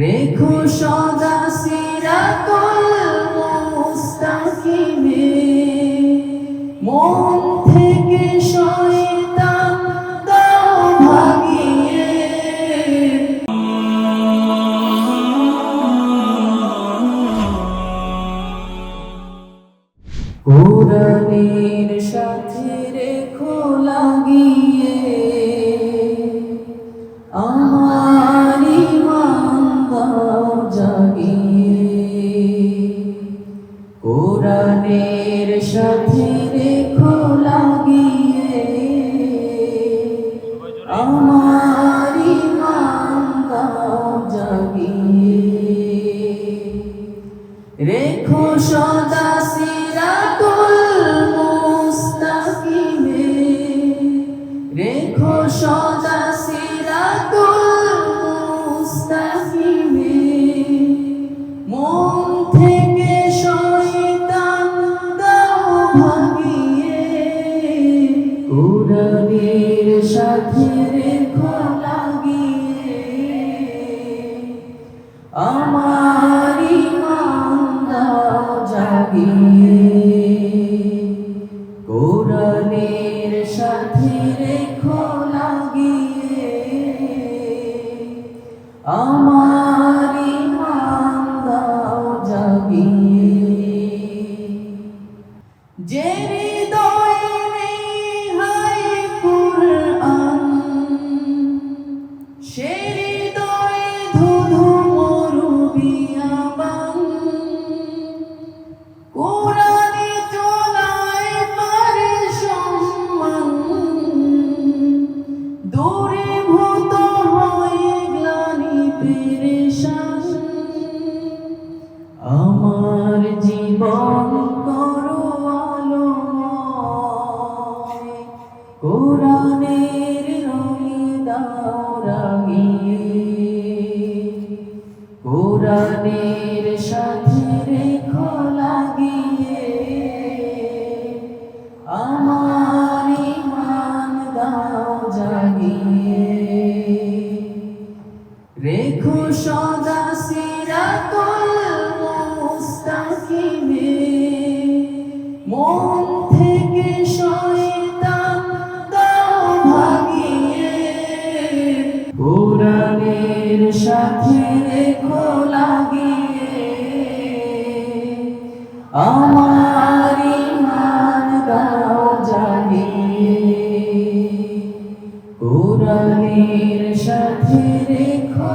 রেখো সদা সিরাতুল মুস্তাকিমে। মন থেকে শয়তান দাও ভাগিয়ে কোরআনের সাথে রেখো লাগিয়ে। কোরআনের সাথে কোরআনের সাথে রেখো লাগিয়ে আমার ইমান দাও জাগিয়ে কোরআনের সাথে রেখো লাগিয়ে আমার ইমান দাও জাগিয়ে যে আমার জীবন করো আলোময়। কোরআনের রঙে দাও রাগিয়ে কোরআনের সাথে রেখো লাগিয়ে। আমার ইমান দাও রেখো সদা সিরাতুল মুস্তাকিমে মন দাও ভাগিয়ে কোরআনের সাথে রেখো লাগিয়ে আমার ইমান দাও জাগিয়ে কোরআনের সাথে রেখো